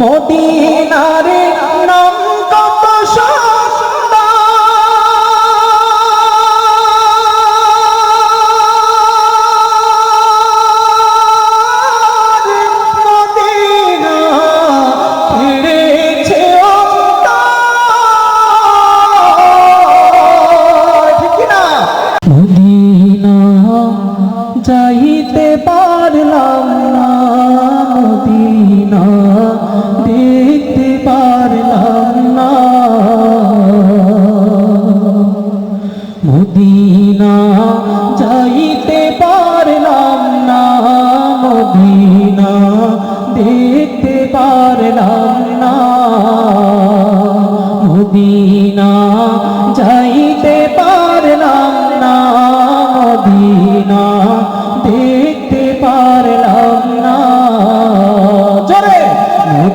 মদিনারে নাম কত যাইতে পারলাম না।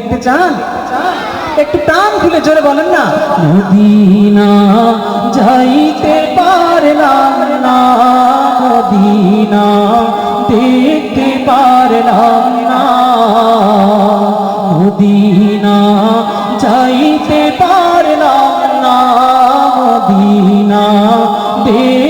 দেখতে চান? একটু টান খুলে জোরে বলেন না। মদিনা যাইতে পারলাম না, মদিনা দেখতে পারলাম না। মদিনা যাইতে পারলাম না, মদিনা দেখতে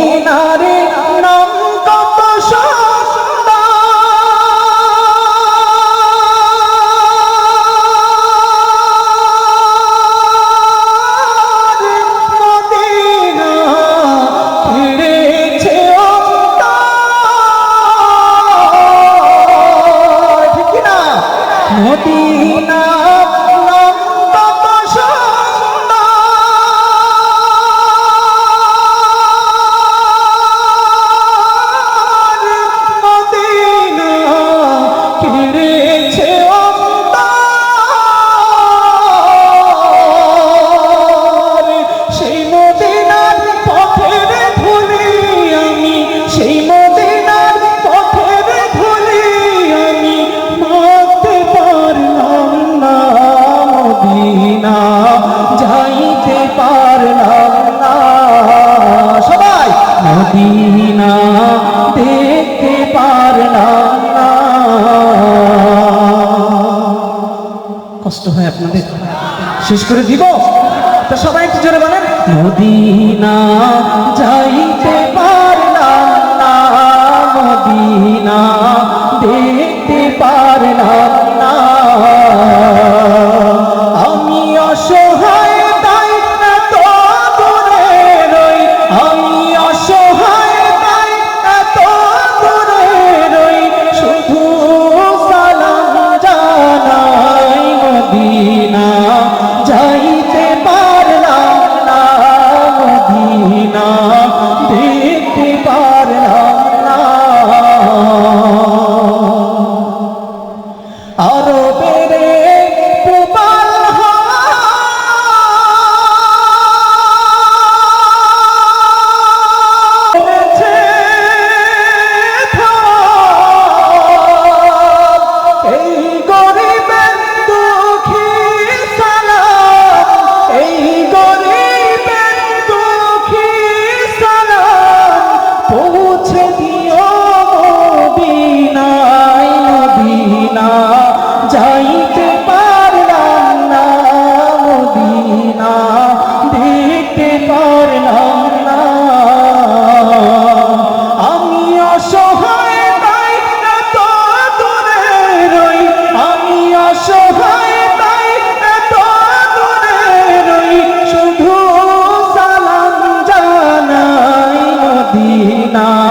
মদিনা দেখতে পারলাম না। কষ্ট হয় আপনাদের? শেষ করে দিব? তো সবাই একটু জোরে বলেন। মদিনা যাইতে না